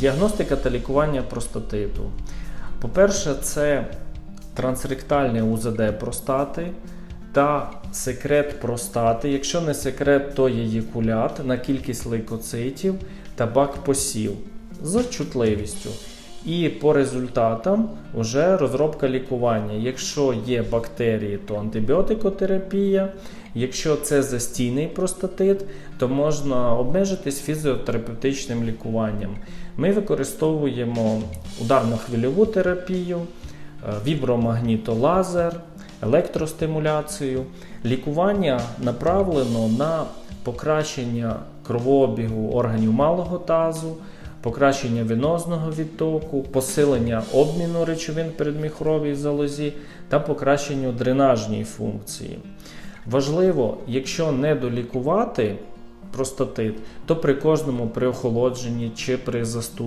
Діагностика та лікування простатиту. По-перше, це трансректальне УЗД простати та секрет простати. Якщо не секрет, то єїкулят на кількість лейкоцитів та бак-посів з чутливістю. І по результатам вже розробка лікування. Якщо є бактерії, то антибіотикотерапія. Якщо це застійний простатит, то можна обмежитись фізіотерапевтичним лікуванням. Ми використовуємо ударно-хвильову терапію, е, вібромагнітолазер, електростимуляцію. Лікування направлено на покращення кровообігу органів малого тазу, покращення венозного відтоку, посилення обміну речовин передміхровій залозі та покращенню дренажній функції. Важливо, якщо не долікувати простатит, то при кожному при охолодженні чи при застуді